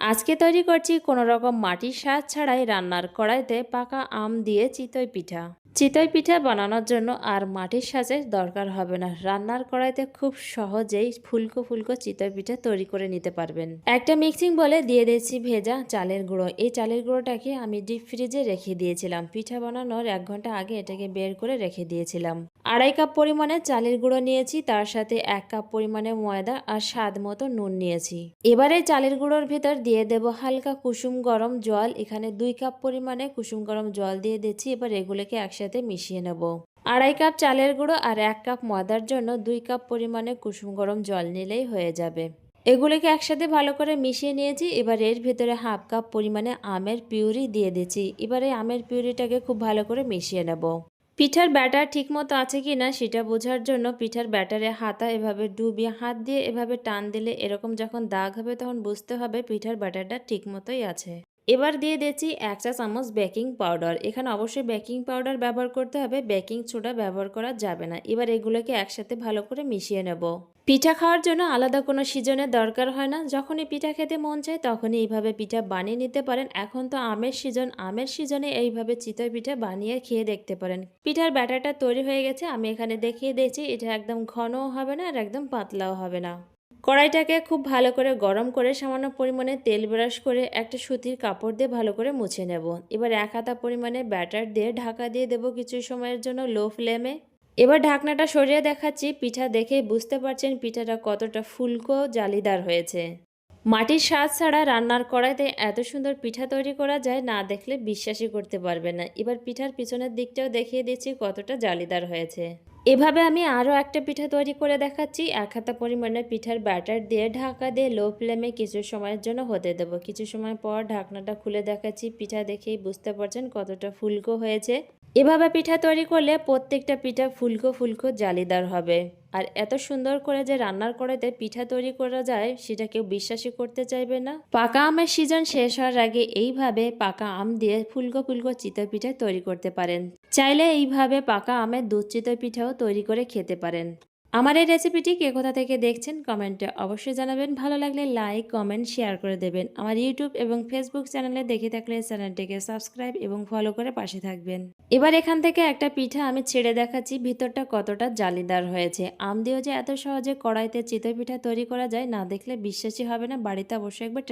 আজকে তৈরি করছি কোনো রকম মাটির স্বাদ ছাড়াই রান্নার কড়াইতে পাকা আম দিয়ে চিতই পিঠা। চিতই পিঠা বানানোর জন্য আর মাটির সাজের দরকার হবে না। রান্নার কড়াইতে খুব সহজেই ফুলকো ফুলকো চিতই পিঠা তৈরি করে নিতে পারবেন। একটা মিক্সিং বলে দিয়ে দিয়েছি ভেজা চালের গুঁড়ো। এই চালের গুঁড়োটাকে আমি ডিপ ফ্রিজে রেখে দিয়েছিলাম। পিঠা বানানোর এক ঘণ্টা আগে এটাকে বের করে রেখে দিয়েছিলাম। আড়াই কাপ পরিমাণে চালের গুঁড়ো নিয়েছি, তার সাথে এক কাপ পরিমাণে ময়দা আর স্বাদ মতো নুন নিয়েছি। এবারে চালের গুঁড়োর ভেতর দিয়ে দেব হালকা কুসুম গরম জল। এখানে দুই কাপ পরিমাণে কুসুম গরম জল দিয়ে দিচ্ছি। এবার এগুলোকে একসাথে মিশিয়ে নেব। আড়াই কাপ চালের গুঁড়ো আর এক কাপ ময়দার জন্য দুই কাপ পরিমাণে কুসুম গরম জল নিলেই হয়ে যাবে। এগুলোকে একসাথে ভালো করে মিশিয়ে নিয়েছি। এবার এর ভেতরে হাফ কাপ পরিমাণে আমের পিউরি দিয়ে দিচ্ছি। এবারে আমের পিউরিটাকে খুব ভালো করে মিশিয়ে নেব। পিঠার ব্যাটার ঠিকমতো আছে কি না সেটা বোঝার জন্য পিঠার ব্যাটারে হাতা এভাবে ডুবিয়ে হাত দিয়ে এভাবে টান দিলে এরকম যখন দাগ হবে তখন বুঝতে হবে পিঠার ব্যাটারটা ঠিকমতোই আছে। এবার দিয়ে দিচ্ছি এক চা চামচ বেকিং পাউডার। এখানে অবশ্যই বেকিং পাউডার ব্যবহার করতে হবে, বেকিং সোডা ব্যবহার করা যাবে না। এবার এগুলোকে একসাথে ভালো করে মিশিয়ে নেব। পিঠা খাওয়ার জন্য আলাদা কোনো সিজনের দরকার হয় না। যখনই পিঠা খেতে মন চায় তখনই এইভাবে পিঠা বানিয়ে নিতে পারেন। এখন তো আমের সিজন, আমের সিজনে এইভাবে চিতই পিঠা বানিয়ে খেয়ে দেখতে পারেন। পিঠার ব্যাটারটা তৈরি হয়ে গেছে, আমি এখানে দেখিয়ে দিয়েছি। এটা একদম ঘনও হবে না আর একদম পাতলাও হবে না। কড়াইটাকে খুব ভালো করে গরম করে সামান্য পরিমাণে তেল ব্রাশ করে একটা সুতির কাপড় দিয়ে ভালো করে মুছে নেব। এবার এক হাতা পরিমাণে ব্যাটার দিয়ে ঢাকা দিয়ে দেব কিছু সময়ের জন্য লো ফ্লেমে। এবার ঢাকনাটা সরিয়ে দেখাচ্ছি, পিঠা দেখেই বুঝতে পারছেন পিঠাটা কতটা ফুলকো, জালিদার হয়েছে। মাটির স্বাদ ছাড়া রান্নার কড়াইতে এত সুন্দর পিঠা তৈরি করা যায় না দেখলে বিশ্বাসই করতে পারবে না। এবার পিঠার পিছনের দিকটাও দেখিয়ে দিচ্ছি কতটা জালিদার হয়েছে। এভাবে আমি আরও একটা পিঠা তৈরি করে দেখাচ্ছি। এক হাতা পরিমাণে পিঠার ব্যাটার দিয়ে ঢাকা দিয়ে লো ফ্লেমে কিছু সময়ের জন্য হতে দেবো। কিছু সময় পর ঢাকনাটা খুলে দেখাচ্ছি। পিঠা দেখেই বুঝতে পারছেন কতটা ফুলকো হয়েছে। এভাবে পিঠা তৈরি করলে প্রত্যেকটা পিঠা ফুলকো ফুলকো জালিদার হবে। আর এত সুন্দর করে যে রান্নার কড়াইতে পিঠা তৈরি করা যায়, সেটা কেউ বিশ্বাসই করতে চাইবে না। পাকা আমের সিজন শেষ হওয়ার আগে এইভাবে পাকা আম দিয়ে ফুলকো ফুলকো চিতই পিঠা তৈরি করতে পারেন। চাইলে এইভাবে পাকা আমের দুধ চিতই পিঠাও তৈরি করে খেতে পারেন। আমার এই রেসিপিটি কে কোথা থেকে দেখছেন কমেন্টে অবশ্যই জানাবেন। ভালো লাগলে লাইক কমেন্ট শেয়ার করে দেবেন। আমার ইউটিউব এবং ফেসবুক চ্যানেলে দেখে থাকলে চ্যানেলটিকে সাবস্ক্রাইব এবং ফলো করে পাশে থাকবেন। এবার এখান থেকে একটা পিঠা আমি ছেড়ে দেখাচ্ছি, ভিতরটা কতটা জালিদার হয়েছে। আম দিয়েও যে এত সহজে কড়াইতে চিতই পিঠা তৈরি করা যায়, না দেখলে বিশ্বাসই হবে না, বাড়িতে অবশ্যই একবার